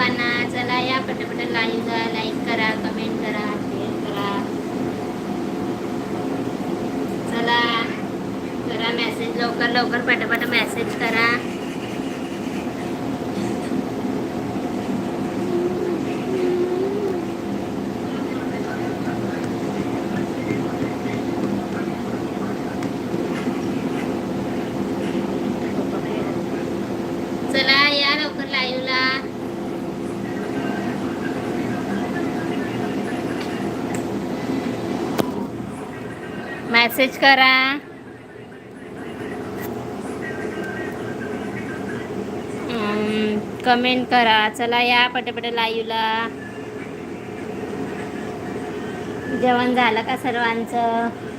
सर्वांना चला या पटापट लाईव्हला लाईक करा कमेंट करा शेअर करा. चला करा मेसेज लवकर लवकर पटापट मेसेज करा चला या लवकर लाईव्हला मेसेज करा. कमेंट करा. चला या पटापट लाईव्हला जेवण झालं का सर्वांचं?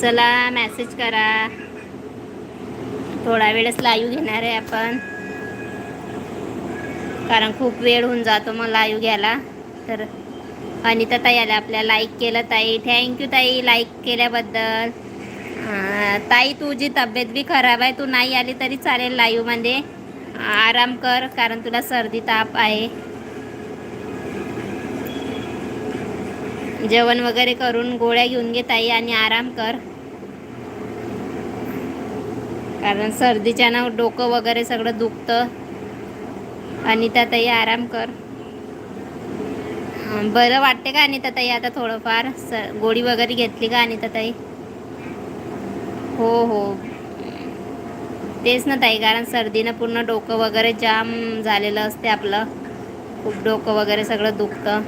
चला मेसेज करा. थोडा वेळच लाईव्ह घेणार आहे आपण. कारण खूप वेळ होऊन जातो मग लाईव्ह घ्यायला. तर अनिता ताई आल्या आपल्या. लाईक केलं ताई. थँक्यू ताई. लाईक केल्याबद्दल. ताई तुझी तब्येत बी खराब आहे. तू नाही आली तरी चालेल लाईव्हमध्ये आराम कर कारण तुला सर्दी ताप आहे. जेवण वगैरे करून गोळ्या घेऊन घे ताई आणि आराम कर. कारण सर्दीच्या ना डोकं वगैरे सगळं दुखतं. अनिताताई आराम कर. बरं वाटते का अनिताताई आता थोडंफार? स गोळी वगैरे घेतली का अनिताताई हो हो. तेच ना ताई कारण सर्दीनं पूर्ण डोकं वगैरे जाम झालेलं असते आपलं. खूप डोकं वगैरे सगळं दुखतं.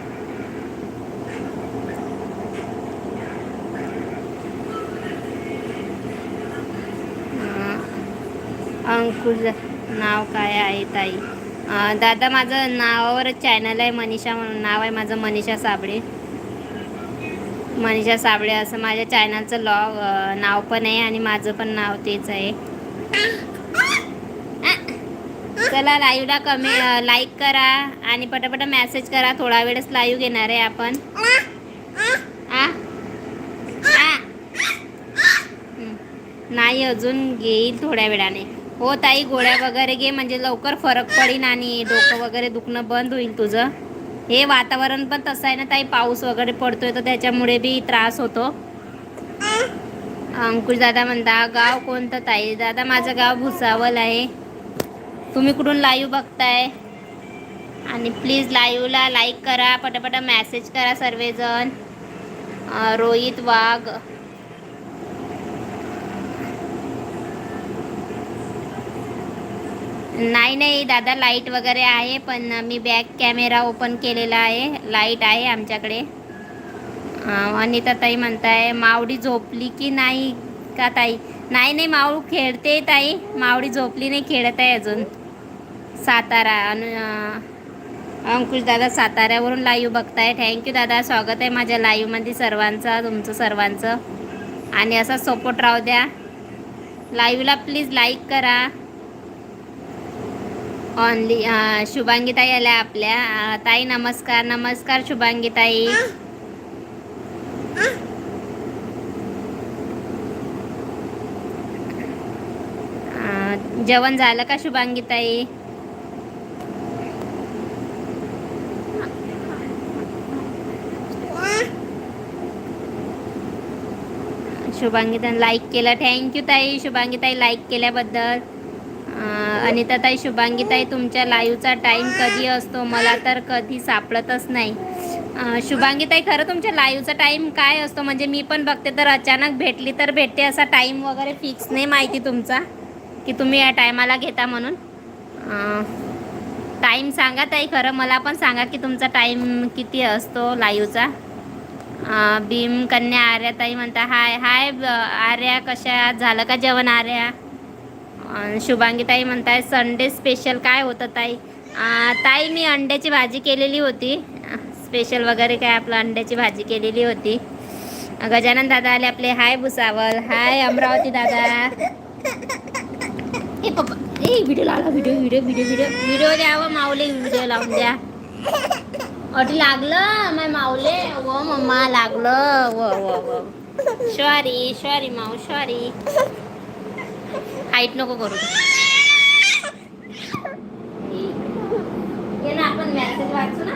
अंकुश नाव काय आहे ताई? दादा माझं नावावरच चॅनल आहे मनीषा म्हणून. नाव आहे माझं मनीषा साबळे. मनीषा साबळे असं माझ्या चॅनलचं लॉ नाव पण आहे आणि माझं पण नाव तेच आहे. चला लाईव्हला कमी लाईक करा आणि पटापट मेसेज करा. थोडा वेळच लाईव्ह घेणार आहे आपण. नाही अजून घेईल थोड्या वेळाने. हो ताई गोळ्या वगैरे घे. म्हणजे लवकर फरक पडीन आणि डोकं वगैरे दुखणं बंद होईल तुझं. हे वातावरण पण तसं आहे ना ताई पाऊस वगैरे पडतोय तर त्याच्यामुळे बी त्रास होतो. अंकुश दादा म्हणता गाव कोणतं ताई? दादा माझं गाव भुसावल आहे. तुम्ही कुठून लाईव्ह बघताय? आणि प्लीज लाईव्हला लाईक करा पटापटा मॅसेज करा सर्वजण. रोहित वाघ. नाही नाही दादा लाइट वगैरे आहे पण मी बॅक कॅमेरा ओपन केलेला आहे. लाइट आहे आमच्याकडे. अनिता ताई म्हणताय मावडी झोपली की नाही का ताई? नाही नाही मावळू खेळते ताई. मावडी झोपली नाही खेळत आहे अजून. सातारा अनु अंकुश दादा साताऱ्यावरून लाईव्ह बघताय. थँक्यू दादा. स्वागत आहे माझ्या लाईव्हमध्ये सर्वांचं तुमचं सर्वांचं. आणि असा सपोर्ट राहू द्या. लाईव्हला प्लीज लाईक करा. ऑनली uh, शुभांगीताई आल्या आपल्या. ताई नमस्कार. नमस्कार शुभांगीताई. जेवण झालं का शुभांगीताई? शुभांगीता लाईक केलं. थँक्यू ताई. शुभांगीताई लाईक केल्याबद्दल. अनिताताई शुभांगीताई तुमच्या लाईव्हचा टाईम कधी असतो? मला तर कधी सापडतच नाही. शुभांगीताई खरं तुमच्या लाईव्हचा टाईम काय असतो? म्हणजे मी पण बघते तर अचानक भेटली तर भेटते असा टाईम वगैरे फिक्स नाही माहिती तुमचा की तुम्ही या टायमाला घेता म्हणून. टाईम सांगा ताई खरं मला पण सांगा की तुमचा टाईम किती असतो लाईव्हचा भीम कन्या आर्या ताई म्हणता हाय हाय ब- आर्या कशा झालं का जेवण आर्या? शुभांगी ताई म्हणताय संडे स्पेशल काय होतं ताई? ताई मी अंड्याची भाजी केलेली होती. स्पेशल वगैरे काय आपलं अंड्याची भाजी केलेली होती. गजानन दादा आले आपले. हाय भुसावल. हाय अमरावती दादा. ए पप्पा. ए व्हिडिओ लावला video video video video video द्यावं माऊले व्हिडिओ लावून द्या. अटी लागलं माय माऊले. व मम्मा लागलं. व व सॉरी सॉरी माऊ सॉरी हाईट नको करू. ये ना आपण वाचू ना.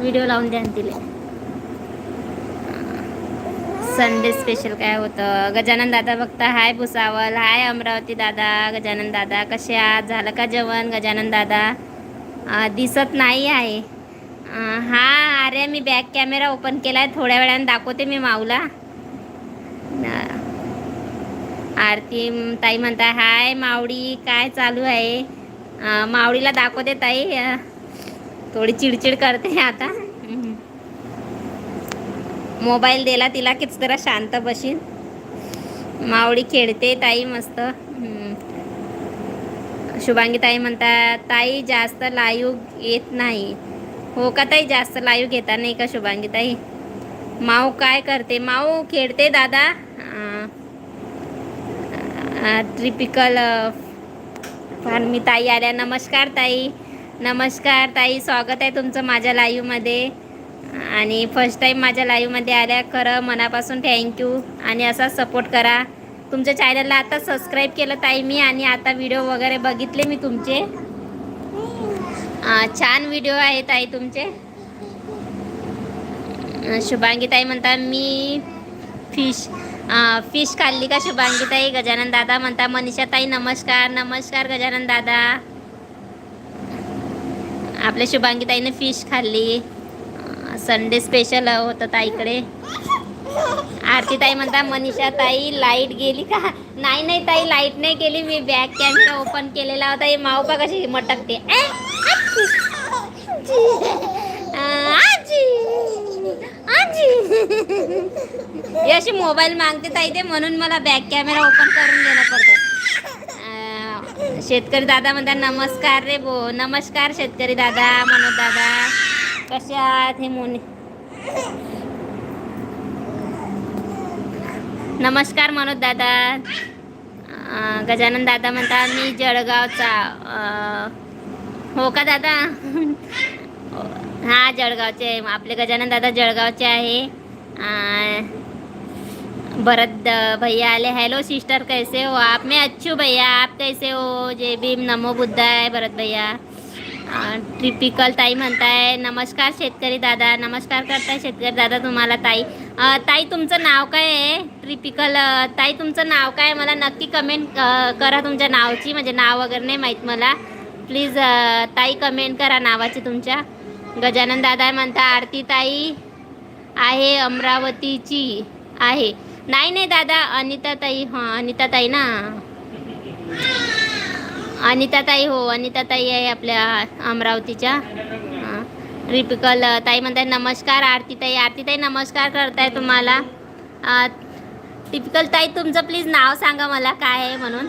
व्हिडिओ लावून द्या ना तिले. संडे स्पेशल काय होतं? गजानन दादा बघता हाय भुसावल हाय अमरावती दादा गजानन दादा कसे आहात? झालं का जेवण गजानन दादा? दिसत नाही आहे. हा अरे मी बॅक कॅमेरा ओपन केला आहे थोड्या वेळाने दाखवते मी माऊला. आरती ताई म्हणता हाय मावडी काय चालू आहे? मावडीला दाखवते ताई. थोडी चिडचिड करते आता. मोबाईल दिला तिला किच जरा शांत बशील मावडी खेळते ताई मस्त. शुभांगी ताई म्हणतात ताई जास्त लाईव्ह येत नाही. हो का ताई जास्त लाईव्ह घेता नाही का शुभांगी ताई? माऊ काय करते? माऊ खेळते दादा. ट्रिपिकल मी ताई आल्या. नमस्कार ताई. नमस्कार ताई. स्वागत आहे तुमचं माझ्या लाईव्हमध्ये आणि फर्स्ट टाईम माझ्या लाईव्हमध्ये आल्या. खरं मनापासून थँक्यू आणि असा सपोर्ट करा. तुमच्या चॅनलला आता सबस्क्राईब केलं ताई मी आणि आता व्हिडिओ वगैरे बघितले मी तुमचे. छान व्हिडिओ आहे ताई तुमचे. शुभांगीताई म्हणता मी फिश फिश खाल्ली का शुभांगीताई? गजानन दादा म्हणता मनीषा ताई नमस्कार नमस्कार गजानन दादा. आपल्या शुभांगीताईने फिश खाल्ली. संडे स्पेशल होतं ताईकडे. आरती ताई म्हणता मनीषा ताई लाइट गेली का? नाही नाही ताई लाइट नाही गेली. मी बॅक कॅमेरा ओपन केलेला होता. मावपा कशी मटकते. आजी, आजी. अशी मोबाईल मागते ताई ते म्हणून मला बॅक कॅमेरा ओपन करून घेणं पडतो. शेतकरी दादा म्हणतात नमस्कार रे बो नमस्कार शेतकरी दादा मनोज दादा. कसे आहात हे मोनी? नमस्कार मनोज दादा. गजानन दादा म्हणता मी जळगावचा. हो का दादा? हा जळगावचे आपले गजानन दादा जळगावचे आहे. भरत द- भैया आले. हॅलो सिस्टर कैसे हो? आप मैं अच्छू भैया आप कैसे हो? जय भीम नमो बुद्धाय भरत भैया. ट्रिपिकल ताई म्हणताय नमस्कार शेतकरी दादा. नमस्कार करताय शेतकरी दादा तुम्हाला ताई. ताई तुमचं नाव काय आहे? ट्रिपिकल ताई तुमचं नाव काय मला नक्की कमेंट करा तुमच्या नावची. म्हणजे नाव वगैरे नाही माहीत मला. प्लीज ताई कमेंट करा नावाची तुमच्या. गजानन दादा म्हणता आरती ताई आहे अमरावतीची आहे. नाही नाही दादा अनिता ताई हां अनिता ताई ना? अनिता ताई हो अनिता ताई आहे आपल्या अमरावतीच्या. ट्रिपिकल ताई म्हणताय नमस्कार आरती ताई आरती ताई नमस्कार करताय तुम्हाला. टिपिकल ताई तुमचं प्लीज नाव सांगा मला काय आहे म्हणून.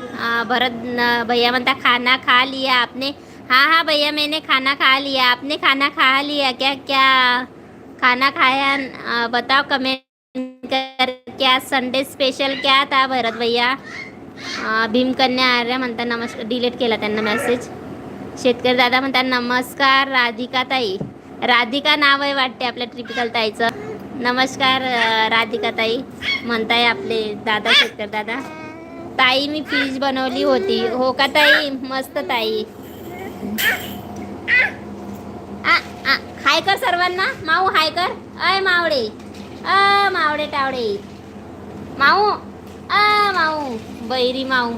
भरत भैया म्हणता खाना खा लिया आपने. हाँ हाँ भैया मैंने खाना खा लिया। आपने खाना खा लिया क्या क्या? खाना खाया? बताओ कमेंट कर क्या संडे स्पेशल क्या था भरत भैया? भीमकन्या आर्य म्हणता नमस्कार डिलीट केला त्यांना मेसेज शेतकरी दादा म्हणतात नमस्कार राधिका ताई। राधिका नाव आहे वाटते आपल्या ट्रिपिकल ताईचं। नमस्कार राधिका ताई। म्हणताय आपले दादा शेतकरी दादा। ताई मी फिश बनवली होती। हो का ताई? मस्त ताई। हाय कर सर्वांना. माऊ हाय कर. अय मावडे अ मावडे टावडे माऊ अ माऊ. बैरी माऊ.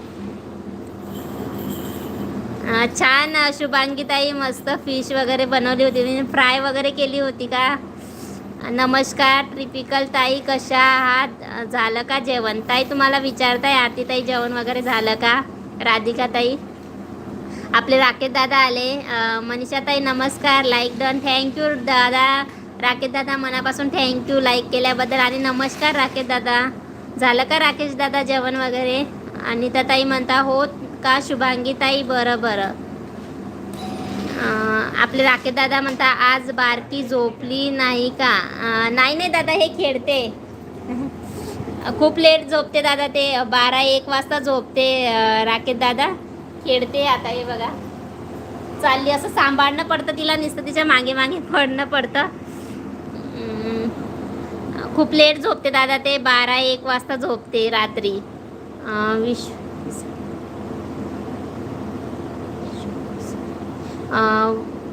छान शुभांगीताई शुभांगी ताई मस्त फिश वगैरे बनवली होती. मी फ्राय वगैरे केली होती का? नमस्कार ट्रिपिकल ताई कशा आहात? झालं का जेवण? ताई तुम्हाला विचारताय आरती ताई जेवण वगैरे झालं का? राधिका ताई आपले राकेश दादा आले. अं, मनीषा ताई नमस्कार लाईक डन थँक्यू दादा. राकेश दादा मनापासून थँक्यू लाईक केल्याबद्दल आणि नमस्कार राकेश दादा. झालं का राकेश दादा जेवण वगैरे? आणि त्या ताई म्हणता हो का शुभांगी ताई बरं. बरं आपले राकेश दादा म्हणता आज बारकी झोपली नाही का? नाही नाही दादा हे खेळते. खूप लेट झोपते दादा ते. बारा एक वाजता झोपते राकेश दादा. खेळते आता हे बघा. चालली असं सांभाळणं पडतं तिला नुसतं तिच्यामागे मागे पडणं पडतं. खूप लेट झोपते दादा ते बारा एक वाजता झोपते रात्री. विश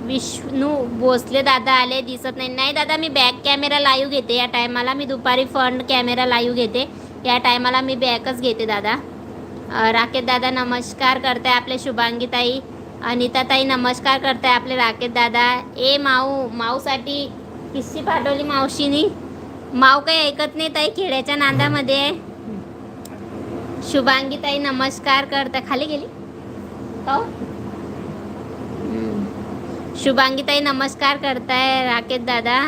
विष्णू भोसले दादा आले दिसत नाही. नाही दादा मी बॅक कॅमेरा लाईव्ह घेते या टायमाला मी दुपारी फ्रंट कॅमेरा लाईव्ह घेते. या टायमाला मी बॅकच घेते दादा. राकेत दादा नमस्कार करताय आपले शुभांगीताई. अनिताताई अनिता ताई नमस्कार करताय आपले राकेश दादा. ए माऊ माऊसाठी किस्सी पाठवली मावशीनी. माऊ काही ऐकत नाही ताई खेड्याच्या नांदामध्ये. आहे. नमस्कार करताय. खाली गेली? का हो? शुभांगीताई नमस्कार करताय राकेश दादा.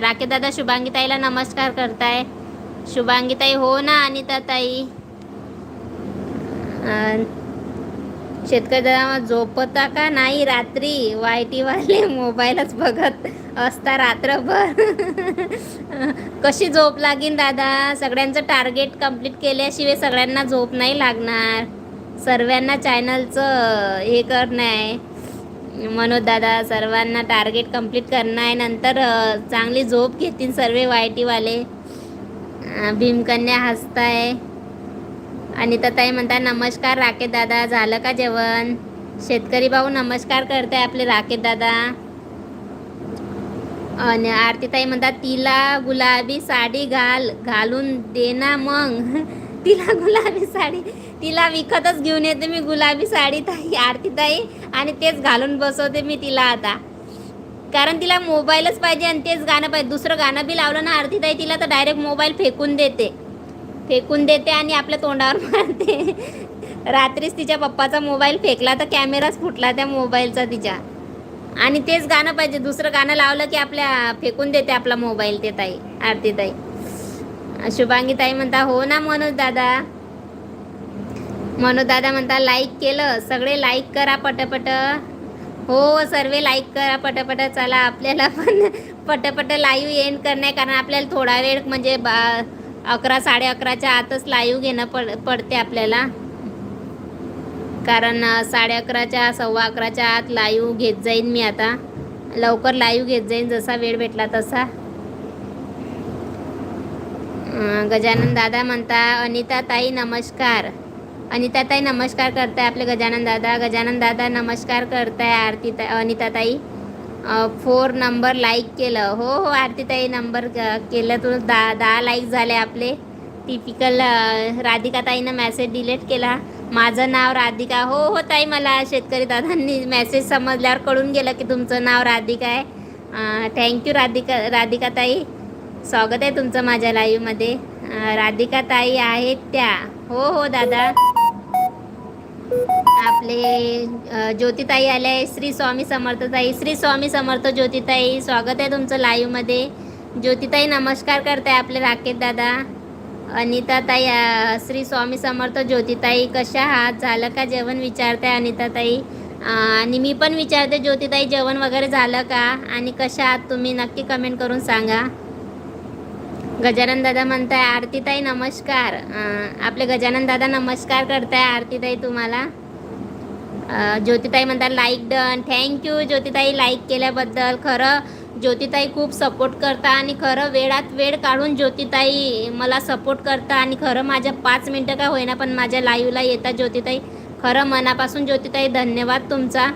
राकेत राकेश दादा शुभांगीताईला नमस्कार करताय. शुभांगीताई हो ना अनिता ताई शेतकरी दादा झोपता का नाही रात्री? वायटीवाले मोबाईलच बघत असता रात्रभर. कशी झोप लागीन दादा? सगळ्यांचं टार्गेट कंप्लीट केल्याशिवाय सगळ्यांना झोप नाही लागणार. सर्वांना चॅनलचं हे करणं आहे मनोज दादा सर्वांना टार्गेट कंप्लीट करणं आहे नंतर चांगली झोप घेतील सर्व वायटीवाले. भीमकन्या हसताय. आणि तर ताई म्हणता नमस्कार राकेत दादा झालं का जेवण? शेतकरी भाऊ नमस्कार करताय आपले राकेत दादा. आणि आरतीताई म्हणतात तिला गुलाबी साडी घाल घालून दे ना मग. तिला गुलाबी साडी तिला विकतच घेऊन येते मी गुलाबी साडी ताई आरतीताई आणि तेच घालून बसवते मी तिला आता. कारण तिला मोबाईलच पाहिजे आणि तेच गाणं पाहिजे. दुसरं गाणं बी लावलं ना आरतीताई तिला तर डायरेक्ट मोबाईल फेकून देते. फेकून देते आणि आपल्या तोंडावर मारते. रात्रीच तिच्या पप्पाचा मोबाईल फेकला तर कॅमेराच फुटला त्या मोबाईलचा तिच्या. आणि तेच गाणं पाहिजे. दुसरं गाणं लावलं की आपल्या फेकून देते आपला मोबाईल ते ताई आरती ताई. शुभांगी ताई म्हणता हो ना मनोज दादा. मनोज दादा म्हणता लाईक केलं. सगळे लाईक करा पटपट. हो सर्वे लाईक करा पटपट. चला आपल्याला पण पटपट लाईव्ह एंड करणे कारण आपल्याला थोडा वेळ म्हणजे बा अकरा साडे अकराच्या आतच लाईव्ह घेणं पड पडते आपल्याला. कारण साडे अकराच्या सव्वा अकराच्या आत लाईव्ह घेत जाईन मी आता. लवकर लाईव्ह घेत जाईन जसा वेळ भेटला तसा. गजानन दादा म्हणता अनिता ताई नमस्कार. अनिता ताई नमस्कार करताय आपले गजानन दादा. गजानन दादा नमस्कार करताय आरती ता अनिता ताई. फोर नंबर लाईक केलं. हो हो आरतीताई नंबर केलं. तुला दहा दहा लाईक झाले आपले. टिपिकल राधिका ताईनं डिलीट केला. माझं नाव राधिका. हो हो ताई मला शेतकरी दादांनी मेसेज समजल्यावर कळून गेलं की तुमचं नाव राधिका आहे. थँक्यू राधिका राधिका ताई स्वागत आहे तुमचं माझ्या लाईव्हमध्ये राधिकाताई आहेत त्या. हो हो दादा. आपले ज्योतिताई आले आहे श्री स्वामी समर्थताई. श्री स्वामी समर्थ ज्योतिताई स्वागत आहे तुमचं लाईव्हमध्ये ज्योतिताई नमस्कार करताय आपले राकेश दादा. अनिताताई श्री स्वामी समर्थ ज्योतिताई कशा आहात? झालं का जेवण? विचारताय अनिताताई. आणि मी पण विचारते ज्योतिताई जेवण वगैरे झालं का? आणि कशा आहात तुम्ही? नक्की कमेंट करून सांगा. गजानन दादा म्हणताय आरतीताई नमस्कार. आपले गजानन दादा नमस्कार करताय आरतीताई तुम्हाला. ज्योतिताई म्हणतात लाईक डन थँक्यू ज्योतिताई. लाईक केल्याबद्दल खरं ज्योतिताई खूप सपोर्ट करता आणि खरं वेळात वेळ काढून ज्योतिताई मला सपोर्ट करता आणि खरं माझ्या पाच मिनटं का होईना पण माझ्या लाईव्हला येतात ज्योतिताई. खरं मनापासून ज्योतिताई धन्यवाद तुमचा.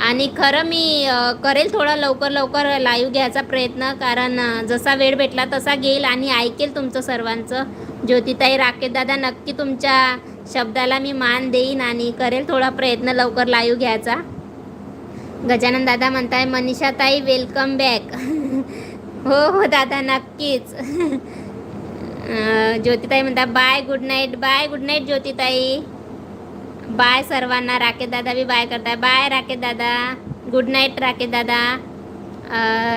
आणि खरं मी करेल थोडा लवकर लवकर लाईव्ह घ्यायचा प्रयत्न कारण जसा वेळ भेटला तसा घेईल आणि ऐकेल तुमचं सर्वांचं. ज्योतिताई राकेश दादा नक्की तुमच्या शब्दाला मी मान देईन आणि करेल थोडा प्रयत्न लवकर लाईव्ह घ्यायचा. गजानन दादा म्हणताय मनीषा ताई वेलकम बॅक हो हो दादा नक्कीच. ज्योतिताई म्हणता bye good night bye good night ज्योतिताई. बाय सर्वांना. राकेश दादा बी बाय करताय. बाय राकेश दादा. गुड नाईट राकेश दादा.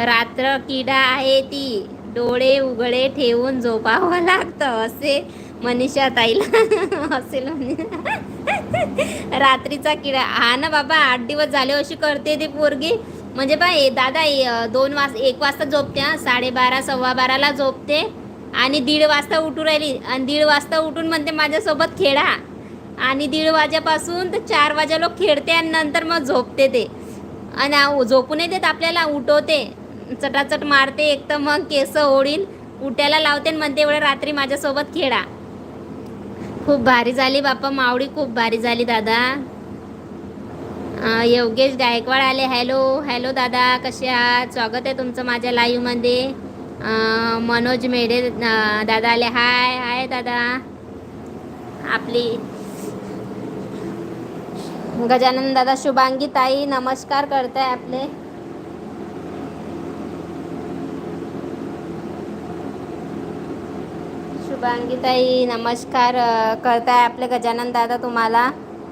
रात्र किडा आहे ती. डोळे उघडे ठेवून झोपावं लागतं असे मनीषा ताईला. असेल म्हणे रात्रीचा किडा. हा ना बाबा आठ दिवस झाले अशी करते ती पोरगी. म्हणजे बा ए दादा दोन वाज एक वाजता झोपते हा. साडेबारा सव्वा बाराला झोपते आणि दीड वाजता उठून राहिली. आणि दीड वाजता उठून म्हणते माझ्यासोबत खेळा. आणि दीड वाजेपासून तर चार वाजे लोक खेळते आणि नंतर मग झोपते ते. आणि झोपू नाही देत आपल्याला उठवते. चटाचट मारते एक तर मग केस ओढील उट्याला लावते आणि म्हणते एवढ्या रात्री माझ्यासोबत खेळा. खूप भारी झाली बाप्पा मावडी खूप भारी झाली दादा. योगेश गायकवाड आले. हॅलो हॅलो दादा कसे आहात? स्वागत आहे तुमचं माझ्या लाईव्हमध्ये मनोज मेढे दादा आले. हाय हाय दादा. आपली गजानन दादा शुभांगी ताई नमस्कार करताय आपले. शुभांगी नमस्कार करताय आपले गजानन दादा तुम्हाला.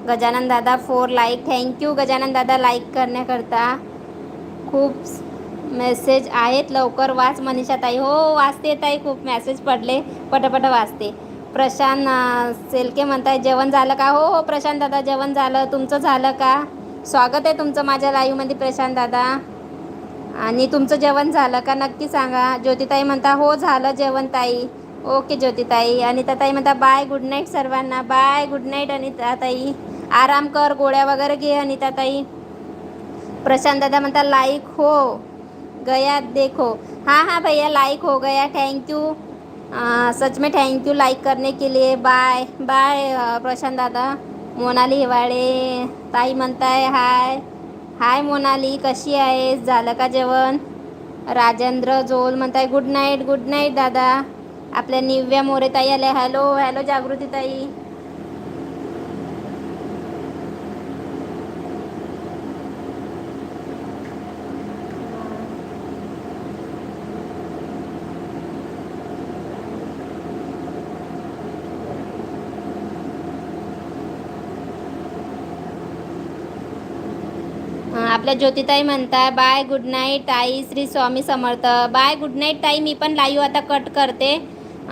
गजानन दादा फोर लाईक थँक्यू गजानन दादा लाईक करण्याकरता खूप मेसेज आहेत. लवकर वाच मनीषा ताई. हो वाचते ताई. खूप मेसेज पडले. पटपट वाचते. प्रशांत सेलके म्हणताय जेवण झालं का? हो हो प्रशांत दादा जेवण झालं. तुमचं झालं का? स्वागत आहे तुमचं माझ्या लाईव्हमध्ये प्रशांत दादा. आणि तुमचं जेवण झालं का? नक्की सांगा. ज्योतिताई म्हणता हो झालं जेवण ताई. ओके ज्योतिताई अनिता ताई म्हणता बाय गुड नाईट सर्वांना. बाय गुड नाईट अनिता ताई. आराम कर गोळ्या वगैरे घे अनिता ताई. प्रशांत दादा म्हणता लाईक हो. गया देखो. हाँ हाँ भैया लाइक हो गया. थैंक यू सच में थैंक यू लाइक करने के लिए. बाय बाय प्रशांत दादा. मोनाली हिवाळे. ताई म्हणताय हाय हाय मोनाली कशी आहेस? झालं का जेवण? राजेंद्र जोल म्हणताय गुड नाईट गुड नाईट दादा. आपल्या निव्या मोरे ताई आल्या. हॅलो हॅलो जागृती ताई. आपल्या ज्योतिताई म्हणता बाय गुड नाईट ताई Shri Swami Samarth. Bye good night ताई. मी पण लाईव्ह आता कट करते.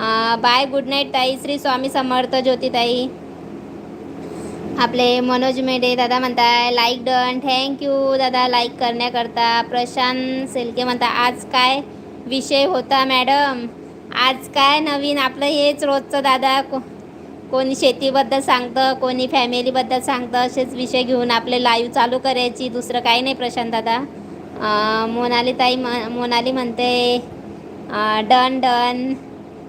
बाय गुड नाईट ताई श्री स्वामी समर्थ ज्योतिताई आपले मनोज मेडे दादा म्हणताय लाईक डन थँक्यू दादा लाईक करण्याकरता. प्रशांत सेलके म्हणता आज काय विषय होता मॅडम आज काय नवीन? आपलं हेच रोजचं दादा. को कोणी शेतीबद्दल सांगतं कोणी फॅमिलीबद्दल सांगतं असेच विषय घेऊन आपले लाईव्ह चालू करायची. दुसरं काही नाही प्रशांत दादा. मोनाली ताई म मोनाली म्हणते डन डन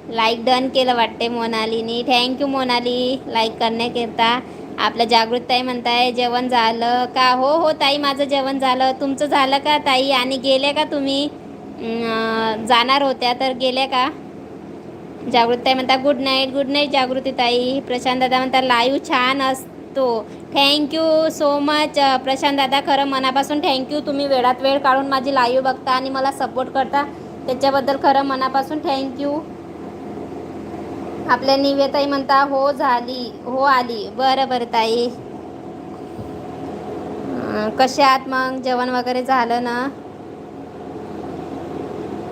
लाईक डन केलं वाटते मोनालीनी. थँक्यू मोनाली. लाईक करण्याकरता आपलं जागृत ताई म्हणताय जेवण झालं का? हो हो ताई माझं जेवण झालं. तुमचं झालं का ताई? आणि गेले का तुम्ही? जाणार होत्या तर गेल्या का? जागृत ताई म्हणता good night good night Jagruti ताई. प्रशांत दादा म्हणता लाईव्ह छान असतो. थँक्यू सो मच प्रशांत दादा खरं मनापासून थँक्यू तुम्ही वेळात वेळ काढून माझी लाईव्ह बघता आणि मला सपोर्ट करता. त्याच्याबद्दल खरं मनापासून थँक्यू आपल्या निवेताई म्हणता हो झाली हो आली. बरं बरं ताई. कसे आहात मग? जेवण वगैरे झालं ना?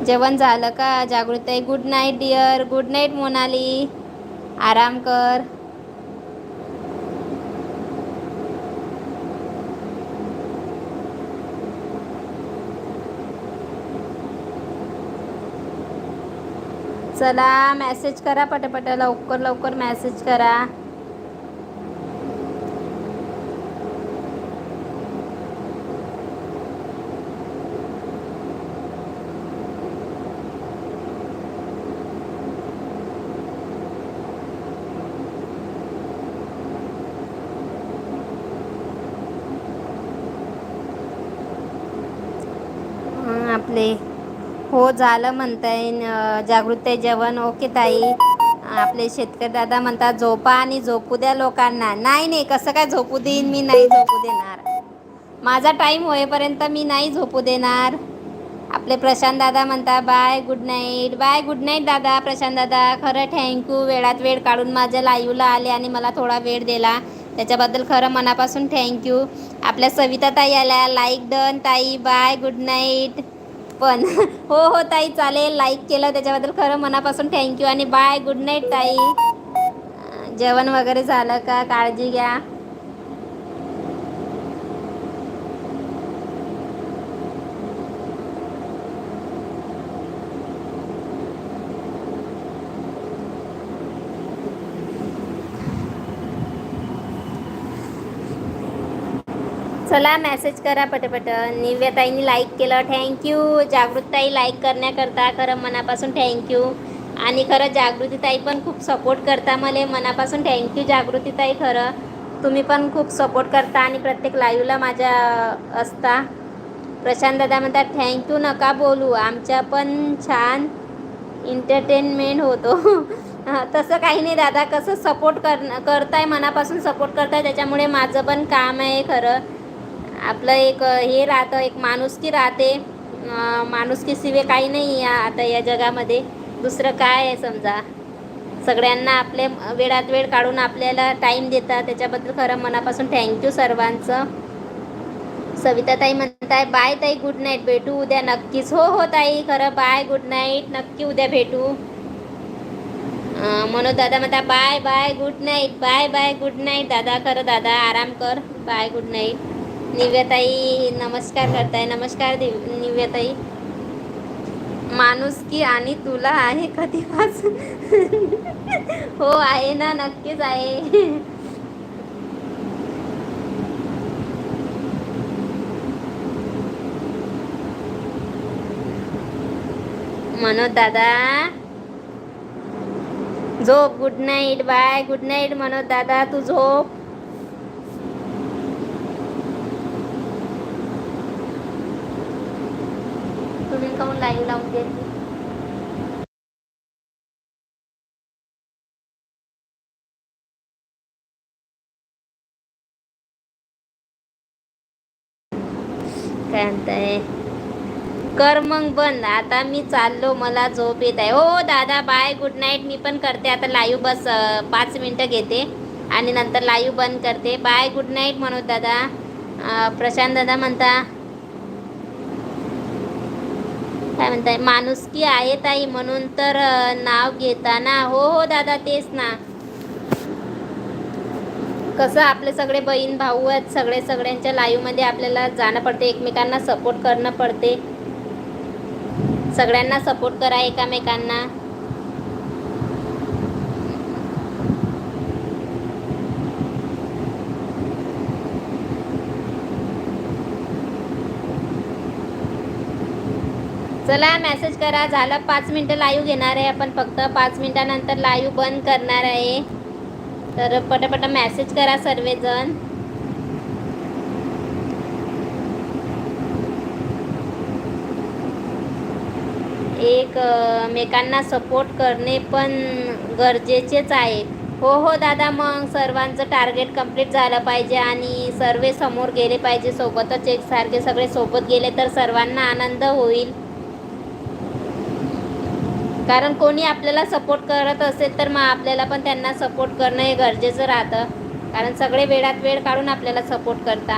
जेवण झालं का? जागृताई good night dear. Good night Monali. आराम कर. चला मॅसेज करा पटापट लवकर लवकर मॅसेज करा. आपले हो झालं म्हणताय. न- जागृत जेवण. ओके ताई. आपले शेतकरी दादा म्हणतात झोपा आणि झोपू द्या लोकांना. नाही नाही कसं काय झोपू देईन? मी नाही झोपू देणार. माझा टाईम होईपर्यंत मी नाही झोपू देणार. आपले प्रशांत दादा म्हणता bye good night bye good night दादा. प्रशांत दादा खरं थँक्यू वेळात वेळ काढून माझ्या लाईव्हला आले आणि मला थोडा वेळ दिला. त्याच्याबद्दल खरं मनापासून थँक्यू आपल्या सविता ताई आल्या लाईक डन ताई. बाय गुड नाईट पण हो हो ताई चालेल. लाईक केलं त्याच्याबद्दल खरं मनापासून थँक्यू आणि बाय गुड नाईट ताई. जेवण वगैरे झालं का? काळजी घ्या. चला मेसेज करा पटपट. निव्याताईंनी लाईक केलं. थँक्यू जागृतताई लाईक करण्याकरता खरं मनापासून थँक्यू आणि खरं जागृतीताई पण खूप सपोर्ट करता मला. मनापासून थँक्यू जागृतीताई खरं. तुम्ही पण खूप सपोर्ट करता आणि प्रत्येक लाईव्हला माझ्या असता. प्रशांत दादा म्हणतात थँक्यू नका बोलू. आमच्या पण छान एंटरटेनमेंट होतो. तसं काही नाही दादा. कसं सपोर्ट कर करताय मनापासून सपोर्ट करताय त्याच्यामुळे माझं पण काम आहे खरं. आपलं एक हे राहतं एक माणुसकी राहते. माणुसकी माणुसकीशिवाय काही नाही या आता या जगामध्ये. दुसरं काय आहे समजा? सगळ्यांना आपले वेळात वेळ काढून आपल्याला टाईम देतात. त्याच्याबद्दल खरं मनापासून थँक्यू सर्वांचं. सविता ताई म्हणताय बाय ताई गुड नाईट भेटू उद्या नक्कीच. हो हो ताई खरं बाय गुड नाईट नक्की उद्या भेटू. म्हणून मनोज दादा म्हणता bye bye good night bye bye good night दादा खरं दादा आराम कर. बाय गुड नाईट निव्याताई नमस्कार करताय. नमस्कार देव निव्याताई. माणुसकी आणि तुला आहे कधीपासून? हो आहे ना नक्कीच आहे. मनोज दादा. झोप good night bye. Good night Manoj दादा तू झोप. तुम्ही काऊन लाईव्ह लावून देत काय म्हणताय? कर मग बंद. आता मी चाललो मला झोप येत आहे. हो, हो दादा बाय गुड नाईट मी पण करते. आता लाईव्ह बस पाच मिनटं घेते. आणि नंतर लाईव्ह बंद करते. बाय गुड नाईट मनोज दादा. प्रशांत दादा म्हणता. काय म्हणताय? माणुसकी आहे ताई म्हणून तर नाव घेताना. हो हो दादा तेच ना. कसं आपले सगळे बहीण भाऊ आहेत सगळे सगळ्यांच्या लाईव्हमध्ये आपल्याला जाणं पडते एकमेकांना सपोर्ट करणं पडते. सगळ्यांना सपोर्ट करा एकामेकांना. चला मेसेज करा. झालं पाच मिनटं लाईव्ह घेणार आहे आपण फक्त. पाच मिनटानंतर लाईव्ह बंद करणार आहे. तर पटापट मेसेज करा सर्वजण. एकमेकांना सपोर्ट करणे पण गरजेचेच आहे. हो हो दादा मग सर्वांचं टार्गेट कंप्लीट झालं पाहिजे आणि सर्व समोर गेले पाहिजे. सोबतच एकसारखे सगळे सोबत गेले तर सर्वांना आनंद होईल. कारण कोणी आपल्याला सपोर्ट करत असेल तर मग आपल्याला पण त्यांना सपोर्ट करणं हे गरजेचं राहतं. कारण सगळे वेळात वेळ काढून आपल्याला सपोर्ट करता.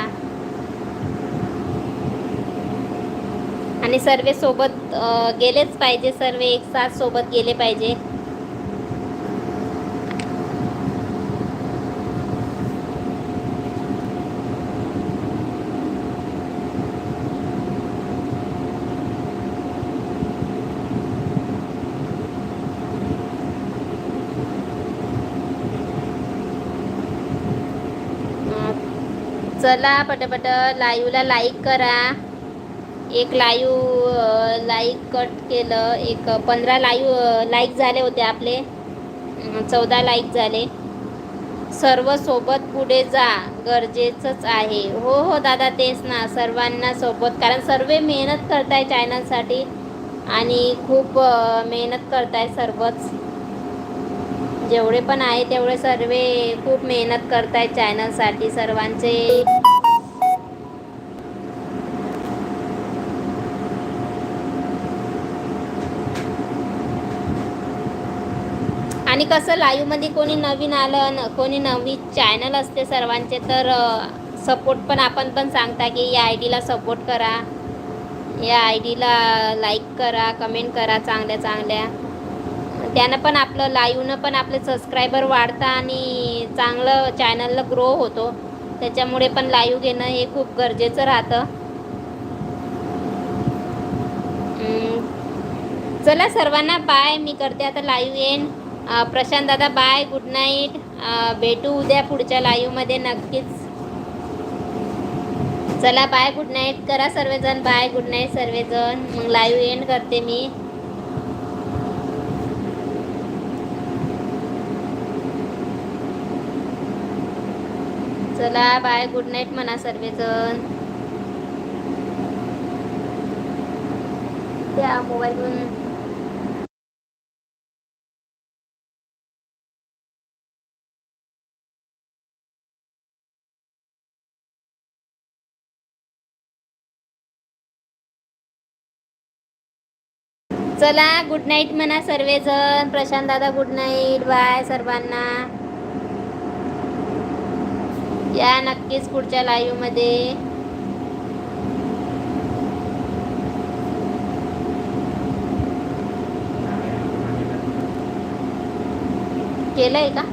आणि सर्व सोबत गेलेच पाहिजे. सर्व एक साथ सोबत गेले पाहिजे. चला पटापट लाईव्हला लाईक करा. एक लाईव्ह लाईक कट केलं. एक पंधरा लाईव्ह लाईक झाले होते आपले. चौदा लाईक झाले. सर्व सोबत पुढे जा. गरजेचंच आहे. हो हो दादा तेच ना. सर्वांना सोबत. कारण सर्व मेहनत करताय चॅनलसाठी आणि खूप मेहनत करताय सर्वच. जेवढे पण आहे तेवढे सर्व खूप मेहनत करताय चॅनलसाठी सर्वांचे. आणि कसं लाईव्हमध्ये कोणी नवीन आलं न कोणी नवीन चॅनल असते सर्वांचे तर सपोर्ट पण आपण पण सांगता की या आय डीला सपोर्ट करा. या आय डीला लाईक करा कमेंट करा चांगल्या चांगल्या. त्यानं पण आपलं लाईव्हनं पण आपले सबस्क्रायबर वाढता आणि चांगलं चॅनलला ग्रो होतो. त्याच्यामुळे पण लाईव्ह घेणं हे खूप गरजेचं राहतं. चला सर्वांना बाय मी करते आता लाईव्ह येईन प्रशांत दादा बाय गुड नाईट भेटू उद्या पुढच्या लाईव्हमध्ये नक्कीच. चला बाय गुड नाईट करा सर्वजण बाय गुड नाईट सर्वजण. मग लाईव्ह एंड करते मी. चला बाय गुड नाईट म्हणा सर्वजण. त्या मोबाईलवरून चला गुड नाईट म्हणा सर्वजण. प्रशांत दादा गुड नाईट बाय सर्वांना. या नक्कीच पुढच्या लाईव्हमध्ये. केलंय का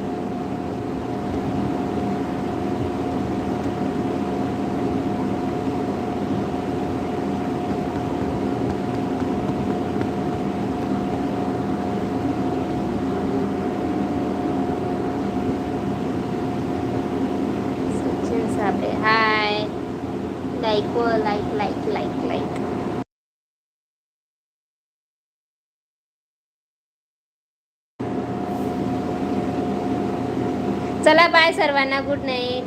सचिन साबळे हाय लाईक व लाईक लाईक लाईक लाईक चला बाय सर्वांना गुड नाईट